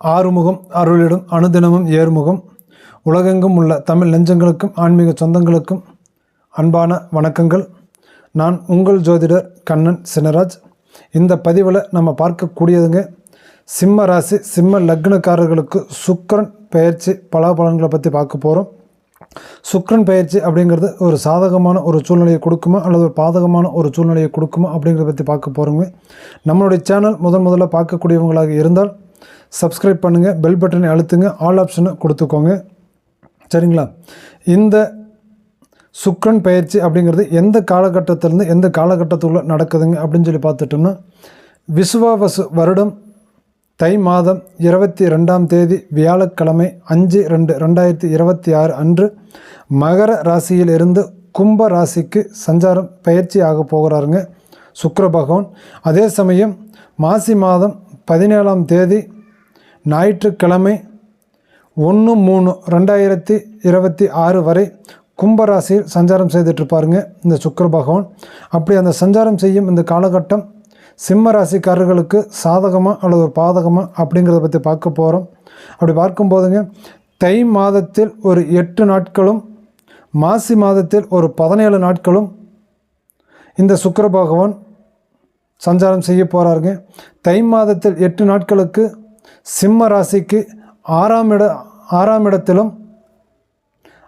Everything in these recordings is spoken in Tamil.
ஆறுமுகம் அருளிடும் அனுதினமும் ஏறுமுகம். உலகெங்கும் உள்ள தமிழ் நெஞ்சங்களுக்கும் ஆன்மீக சொந்தங்களுக்கும் அன்பான வணக்கங்கள். நான் உங்கள் ஜோதிடர் கண்ணன் சினராஜ் இந்த பதிவில் நம்ம பார்க்கக்கூடியதுங்க சிம்ம ராசி சிம்ம லக்னக்காரர்களுக்கு சுக்கரன் பெயர்ச்சி பலாபலன்களை பற்றி பார்க்க போகிறோம் சுக்ரன் பயிற்சி அப்படிங்கிறது ஒரு சாதகமான ஒரு சூழ்நிலையை கொடுக்குமா அல்லது ஒரு பாதகமான ஒரு சூழ்நிலையை கொடுக்குமா அப்படிங்கிறத பற்றி பார்க்க போகிறோங்க நம்மளுடைய சேனல் முதன் முதல்ல பார்க்கக்கூடியவங்களாக இருந்தால் சப்ஸ்கிரைப் பண்ணுங்கள் பெல் பட்டனை அழுத்துங்க ஆல் ஆப்ஷனை கொடுத்துக்கோங்க. சரிங்களா? இந்த சுக்ரன் பயிற்சி அப்படிங்கிறது எந்த காலகட்டத்திலேருந்து எந்த காலகட்டத்துக்குள்ளே நடக்குதுங்க அப்படின்னு சொல்லி பார்த்துட்டோம்னா விசுவாவசு வருடம் தை மாதம் இருபத்தி ரெண்டாம் தேதி வியாழக்கிழமை அஞ்சு ரெண்டு ரெண்டாயிரத்தி இருபத்தி ஆறு அன்று மகர ராசியில் இருந்து கும்ப ராசிக்கு சஞ்சாரம் பயிற்சி ஆக போகிறாருங்க சுக்கர பகவான். அதே சமயம் மாசி மாதம் பதினேழாம் தேதி ஞாயிற்றுக்கிழமை ஒன்று மூணு ரெண்டாயிரத்தி இருபத்தி ஆறு வரை கும்பராசியில் சஞ்சாரம் செய்துட்ருப்பாருங்க இந்த சுக்கர பகவான். அப்படி அந்த சஞ்சாரம் செய்யும் இந்த காலகட்டம் சிம்ம ராசிக்காரர்களுக்கு சாதகமாக அல்லது ஒரு பாதகமாக அப்படிங்கிறத பற்றி பார்க்க போகிறோம் அப்படி பார்க்கும்போதுங்க தை மாதத்தில் ஒரு எட்டு நாட்களும் மாசி மாதத்தில் ஒரு பதினேழு நாட்களும் இந்த சுக்கர பகவான் சஞ்சாரம் செய்ய போகிறாருங்க தை மாதத்தில் எட்டு நாட்களுக்கு சிம்ம ராசிக்கு ஆறாம் இட ஆறாம் இடத்திலும்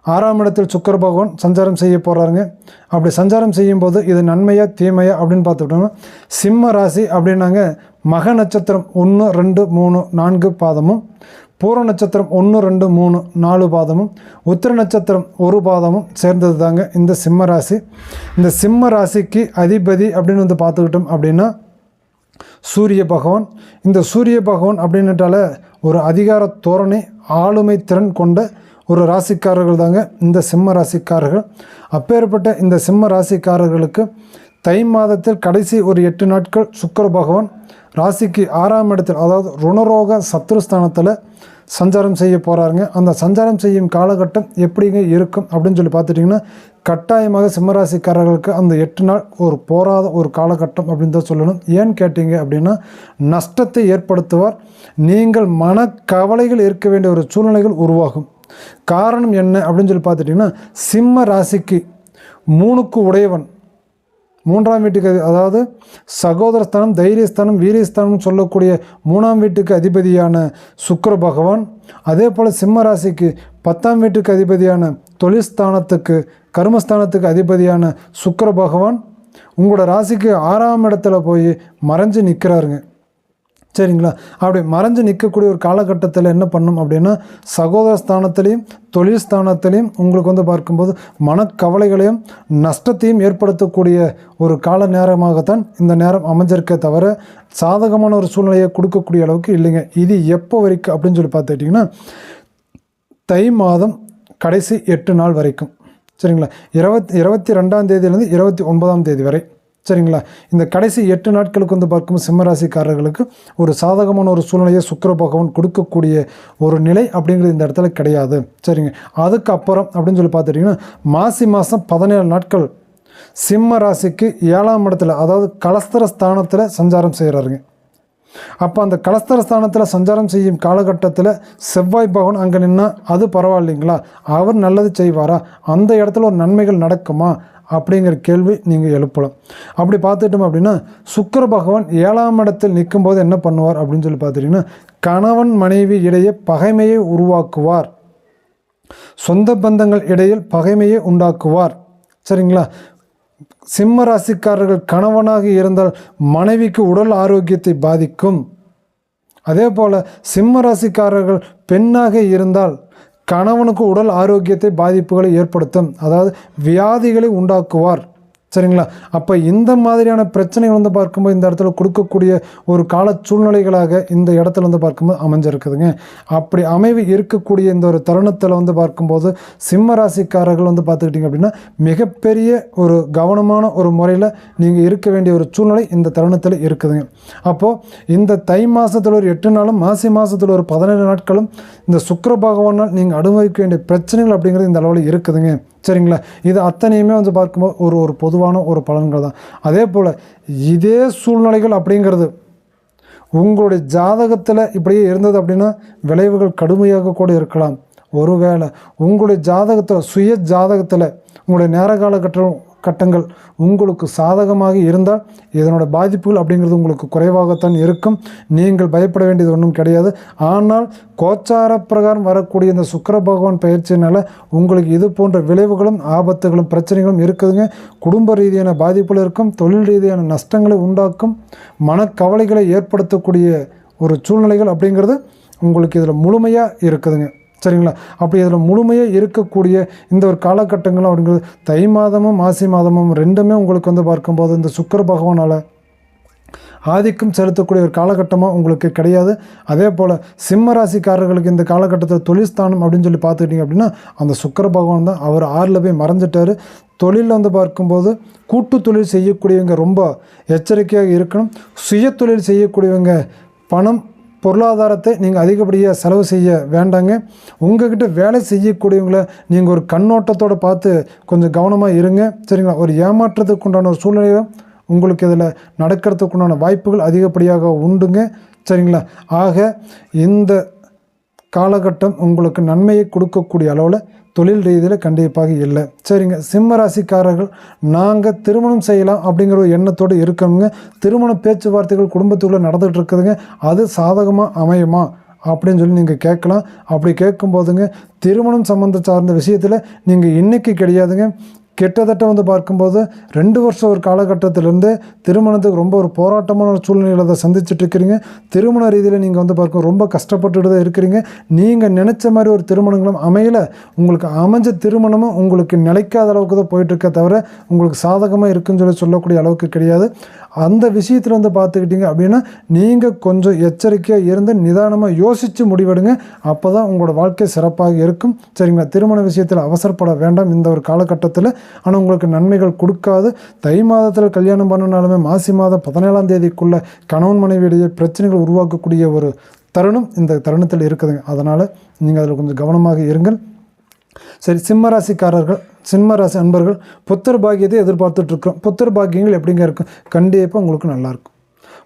ஆறாம் இடத்தில் சுக்கர பகவான் சஞ்சாரம் செய்ய போகிறாருங்க அப்படி சஞ்சாரம் செய்யும்போது இது நன்மையா தீமையா அப்படின்னு பார்த்துட்டோம்னா சிம்ம ராசி அப்படின்னாங்க மக நட்சத்திரம் ஒன்று ரெண்டு மூணு நான்கு பாதமும் பூர நட்சத்திரம் ஒன்று ரெண்டு மூணு நாலு பாதமும் உத்திர நட்சத்திரம் ஒரு பாதமும் சேர்ந்தது தாங்க இந்த சிம்ம ராசி. இந்த சிம்ம ராசிக்கு அதிபதி அப்படின்னு வந்து பார்த்துக்கிட்டோம் அப்படின்னா சூரிய பகவான். இந்த சூரிய பகவான் அப்படின்னுட்டால ஒரு அதிகார தோரணை ஆளுமை திறன் கொண்ட ஒரு ராசிக்காரர்கள் தாங்க இந்த சிம்ம ராசிக்காரர்கள். அப்பேற்பட்ட இந்த சிம்ம ராசிக்காரர்களுக்கு தை மாதத்தில் கடைசி ஒரு எட்டு நாட்கள் சுக்கர பகவான் ராசிக்கு ஆறாம் இடத்தில் அதாவது ருணரோக சத்ருஸ்தானத்தில் சஞ்சாரம் செய்ய போகிறாருங்க அந்த சஞ்சாரம் செய்யும் காலகட்டம் எப்படிங்க இருக்கும் அப்படின்னு சொல்லி பார்த்துட்டிங்கன்னா கட்டாயமாக சிம்மராசிக்காரர்களுக்கு அந்த எட்டு நாள் ஒரு போராத ஒரு காலகட்டம் அப்படின்னு தான் சொல்லணும். ஏன்னு கேட்டீங்க அப்படின்னா நஷ்டத்தை ஏற்படுத்துவார். நீங்கள் மனக்கவலைகள் இருக்க வேண்டிய ஒரு சூழ்நிலைகள் உருவாகும். காரணம் என்ன அப்படின்னு சொல்லி பார்த்துட்டிங்கன்னா சிம்ம ராசிக்கு மூணுக்கு உடையவன் மூன்றாம் வீட்டுக்கு அதாவது சகோதரஸ்தானம் தைரியஸ்தானம் வீரியஸ்தானம் சொல்லக்கூடிய மூணாம் வீட்டுக்கு அதிபதியான சுக்கர பகவான் அதே போல் சிம்ம ராசிக்கு பத்தாம் வீட்டுக்கு அதிபதியான தொழில்ஸ்தானத்துக்கு கர்மஸ்தானத்துக்கு அதிபதியான சுக்கர பகவான் உங்களோட ராசிக்கு ஆறாம் இடத்துல போய் மறைஞ்சு நிற்கிறாருங்க சரிங்களா? அப்படி மறைஞ்சு நிற்கக்கூடிய ஒரு காலகட்டத்தில் என்ன பண்ணும் அப்படின்னா சகோதர ஸ்தானத்திலையும் தொழில் ஸ்தானத்திலையும் உங்களுக்கு வந்து பார்க்கும்போது மனக்கவலைகளையும் நஷ்டத்தையும் ஏற்படுத்தக்கூடிய ஒரு கால நேரமாகத்தான் இந்த நேரம் அமைஞ்சிருக்கே தவிர சாதகமான ஒரு சூழ்நிலையை கொடுக்கக்கூடிய அளவுக்கு இல்லைங்க. இது எப்போ வரைக்கும் அப்படின்னு சொல்லி பார்த்துக்கிட்டிங்கன்னா தை மாதம் கடைசி எட்டு நாள் வரைக்கும். சரிங்களா? இருபத்தி இருபத்தி ரெண்டாம் தேதியிலேருந்து இருபத்தி ஒன்பதாம் தேதி வரை. சரிங்களா? இந்த கடைசி எட்டு நாட்களுக்கு வந்து பார்க்கும்போது சிம்மராசிக்காரர்களுக்கு ஒரு சாதகமான ஒரு சூழ்நிலையை சுக்கர பகவான் கொடுக்கக்கூடிய ஒரு நிலை அப்படிங்கிறது இந்த இடத்துல கிடையாது. சரிங்க. அதுக்கப்புறம் அப்படின்னு சொல்லி பார்த்துட்டிங்கன்னா மாசி மாதம் பதினேழு நாட்கள் சிம்ம ராசிக்கு ஏழாம் இடத்துல அதாவது கலஸ்தர ஸ்தானத்தில் சஞ்சாரம் செய்கிறாருங்க அப்போ அந்த கலஸ்தர ஸ்தானத்தில் சஞ்சாரம் செய்யும் காலகட்டத்தில் செவ்வாய் பகவான் அங்கே நின்னால் அது பரவாயில்லைங்களா? அவர் நல்லது செய்வாரா? அந்த இடத்துல ஒரு நன்மைகள் நடக்குமா? அப்படிங்கிற கேள்வி நீங்கள் எழுப்பலாம். அப்படி பார்த்துட்டோம் அப்படின்னா சுக்கர பகவான் ஏழாம் இடத்தில் நிற்கும்போது என்ன பண்ணுவார் அப்படின்னு சொல்லி பார்த்துட்டிங்கன்னா கணவன் மனைவி இடையே பகைமையை உருவாக்குவார். சொந்த பந்தங்கள் இடையில் பகைமையை உண்டாக்குவார். சரிங்களா? சிம்ம ராசிக்காரர்கள் கணவனாக இருந்தால் மனைவிக்கு உடல் ஆரோக்கியத்தை பாதிக்கும். அதே போல் சிம்ம ராசிக்காரர்கள் பெண்ணாக இருந்தால் கணவனுக்கு உடல் ஆரோக்கியத்தை பாதிப்புகளை ஏற்படுத்தும். அதாவது வியாதிகளை உண்டாக்குவார். சரிங்களா? அப்போ இந்த மாதிரியான பிரச்சனைகள் வந்து பார்க்கும்போது இந்த இடத்துல கொடுக்கக்கூடிய ஒரு கால சூழ்நிலைகளாக இந்த இடத்துல வந்து பார்க்கும்போது அமைஞ்சிருக்குதுங்க. அப்படி அமைவு இருக்கக்கூடிய இந்த ஒரு தருணத்தில் வந்து பார்க்கும்போது சிம்ம ராசிக்காரர்கள் வந்து பார்த்துக்கிட்டிங்க அப்படின்னா மிகப்பெரிய ஒரு கவனமான ஒரு முறையில் நீங்கள் இருக்க வேண்டிய ஒரு சூழ்நிலை இந்த தருணத்தில் இருக்குதுங்க. அப்போது இந்த தை மாதத்தில் ஒரு எட்டு நாளும் மாசி மாதத்தில் ஒரு பதினேழு நாட்களும் இந்த சுக்கர பகவானால் நீங்கள் அனுபவிக்க வேண்டிய பிரச்சனைகள் அப்படிங்கிறது இந்த அளவில் இருக்குதுங்க. சரிங்களா? இது அத்தனையுமே வந்து பார்க்கும்போது ஒரு ஒரு பொதுவான ஒரு பலன்கள் தான். அதே போல் இதே சூழ்நிலைகள் அப்படிங்கிறது உங்களுடைய ஜாதகத்தில் இப்படியே இருந்தது அப்படின்னா விளைவுகள் கடுமையாக கூட இருக்கலாம். ஒருவேளை உங்களுடைய ஜாதகத்தில் சுய ஜாதகத்தில் உங்களுடைய நேர காலகட்டம் கட்டங்கள் உங்களுக்கு சாதகமாக இருந்தால் இதனோட பாதிப்புகள் அப்படிங்கிறது உங்களுக்கு குறைவாகத்தான் இருக்கும். நீங்கள் பயப்பட வேண்டியது ஒன்றும் கிடையாது. ஆனால் கோச்சார பிரகாரம் வரக்கூடிய இந்த சுக்கர பகவான் பயிற்சியினால் உங்களுக்கு இது போன்ற விளைவுகளும் ஆபத்துகளும் பிரச்சனைகளும் இருக்குதுங்க. குடும்ப ரீதியான பாதிப்புகள் இருக்கும் தொழில் ரீதியான நஷ்டங்களை உண்டாக்கும் மனக்கவலைகளை ஏற்படுத்தக்கூடிய ஒரு சூழ்நிலைகள் அப்படிங்கிறது உங்களுக்கு இதில் முழுமையாக இருக்குதுங்க. சரிங்களா? அப்படி அதில் முழுமையாக இருக்கக்கூடிய இந்த ஒரு காலகட்டங்கள் அப்படிங்கிறது தை மாதமும் மாசி மாதமும் ரெண்டுமே உங்களுக்கு வந்து பார்க்கும்போது இந்த சுக்கர பகவானால் ஆதிக்கம் செலுத்தக்கூடிய ஒரு காலகட்டமாக உங்களுக்கு கிடையாது. அதே போல் சிம்ம ராசிக்காரர்களுக்கு இந்த காலகட்டத்தில் தொழில் ஸ்தானம் அப்படின்னு சொல்லி பார்த்துக்கிட்டிங்க அப்படின்னா அந்த சுக்கர பகவான் தான் அவர் ஆறில் போய் மறைஞ்சிட்டார். தொழிலில் வந்து பார்க்கும்போது கூட்டு தொழில் செய்யக்கூடியவங்க ரொம்ப எச்சரிக்கையாக இருக்கணும். சுய தொழில் செய்யக்கூடியவங்க பணம் பொருளாதாரத்தை நீங்கள் அதிகப்படியாக செலவு செய்ய வேண்டாங்க. உங்ககிட்ட வேலை செய்யக்கூடியவங்கள நீங்கள் ஒரு கண்ணோட்டத்தோடு பார்த்து கொஞ்சம் கவனமாக இருங்க. சரிங்களா? ஒரு ஏமாற்றத்துக்கு உண்டான ஒரு சூழ்நிலையும் உங்களுக்கு இதில் நடக்கிறதுக்கு உண்டான வாய்ப்புகள் அதிகப்படியாக உண்டுங்க. சரிங்களா? ஆக இந்த காலகட்டம் உங்களுக்கு நன்மையை கொடுக்கக்கூடிய அளவில் தொழில் ரீதியில் கண்டிப்பாக இல்லை. சரிங்க. சிம்ம ராசிக்காரர்கள் நாங்கள் திருமணம் செய்யலாம் அப்படிங்கிற ஒரு எண்ணத்தோடு இருக்கணுங்க. திருமண பேச்சுவார்த்தைகள் குடும்பத்துக்குள்ளே நடந்துகிட்டு இருக்குதுங்க அது சாதகமாக அமையுமா? அப்படின்னு சொல்லி நீங்கள் கேட்கலாம். அப்படி கேட்கும்போதுங்க திருமணம் சம்மந்த சார்ந்த விஷயத்தில் நீங்கள் இன்றைக்கி கிடையாதுங்க. கிட்டத்தட்ட வந்து பார்க்கும்போது ரெண்டு வருஷம் ஒரு காலகட்டத்திலேருந்து திருமணத்துக்கு ரொம்ப ஒரு போராட்டமான ஒரு சூழ்நிலையில் அதை சந்திச்சுட்டு இருக்கிறீங்க திருமண ரீதியில் நீங்கள் வந்து பார்க்க ரொம்ப கஷ்டப்பட்டுட்டு தான் இருக்கிறீங்க. நீங்கள் நினச்ச மாதிரி ஒரு திருமணங்களும் அமையலை. உங்களுக்கு அமைஞ்ச திருமணமும் உங்களுக்கு நிலைக்காத அளவுக்கு தான் போயிட்டுருக்க தவிர உங்களுக்கு சாதகமாக இருக்குன்னு சொல்லி சொல்லக்கூடிய அளவுக்கு கிடையாது. அந்த விஷயத்தில் வந்து பார்த்துக்கிட்டிங்க அப்படின்னா நீங்கள் கொஞ்சம் எச்சரிக்கையாக இருந்து நிதானமாக யோசித்து முடிவெடுங்க. அப்போ தான் உங்களோட வாழ்க்கை சிறப்பாக இருக்கும். சரிங்களா? திருமண விஷயத்தில் அவசரப்பட வேண்டாம் இந்த ஒரு காலகட்டத்தில். ஆனால் உங்களுக்கு நன்மைகள் கொடுக்காது. தை மாதத்தில் கல்யாணம் பண்ணினாலுமே மாசி மாதம் பதினேழாம் தேதிக்குள்ளே கணவன் மனைவியிடையே பிரச்சனைகள் உருவாக்கக்கூடிய ஒரு தருணம் இந்த தருணத்தில் இருக்குதுங்க. அதனால் நீங்கள் அதில் கொஞ்சம் கவனமாக இருங்கள். சரி சிம்மராசிக்காரர்கள் சிம்மராசி அன்பர்கள் புத்தர் பாக்கியத்தை எதிர்பார்த்துட்ருக்கோம் புத்தர் பாக்கியங்கள் எப்படிங்க இருக்கும்? கண்டிப்பாக உங்களுக்கு நல்லாயிருக்கும்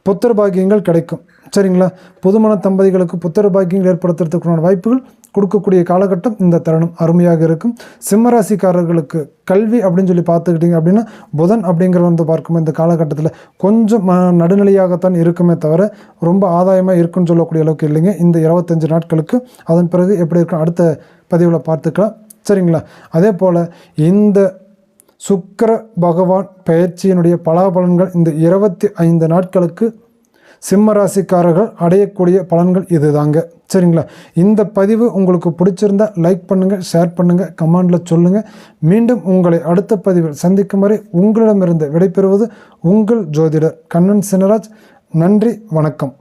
புத்தர் பாக்கியங்கள் கிடைக்கும். சரிங்களா? புதுமண தம்பதிகளுக்கு புத்தர் பாக்கியங்கள் ஏற்படுத்துறதுக்குண்டான வாய்ப்புகள் கொடுக்கக்கூடிய காலகட்டம் இந்த தருணம். அருமையாக இருக்கும். சிம்மராசிக்காரர்களுக்கு கல்வி அப்படின்னு சொல்லி பார்த்துக்கிட்டிங்க அப்படின்னா புதன் அப்படிங்கிற வந்து பார்க்கும்போது இந்த காலகட்டத்தில் கொஞ்சம் நடுநிலையாகத்தான் இருக்குமே தவிர ரொம்ப ஆதாயமாக இருக்குன்னு சொல்லக்கூடிய அளவுக்கு இல்லைங்க. இந்த இருபத்தஞ்சு நாட்களுக்கு அதன் பிறகு எப்படி இருக்கும்? அடுத்த பதிவில் பார்த்துக்கலாம். சரிங்களா? அதே போல் இந்த சுக்கர பகவான் பயிற்சியினுடைய பலாபலன்கள் இந்த இருபத்தி ஐந்து நாட்களுக்கு சிம்ம ராசிக்காரர்கள் அடையக்கூடிய பலன்கள் இது தாங்க சரிங்களா? இந்த பதிவு உங்களுக்கு பிடிச்சிருந்தா லைக் பண்ணுங்கள் ஷேர் பண்ணுங்கள் கமெண்டில் சொல்லுங்கள் மீண்டும் உங்களை அடுத்த பதிவில் சந்திக்கும் வரை உங்களிடமிருந்து விடைபெறுவது உங்கள் ஜோதிடர் கண்ணன் சினராஜ் நன்றி வணக்கம்.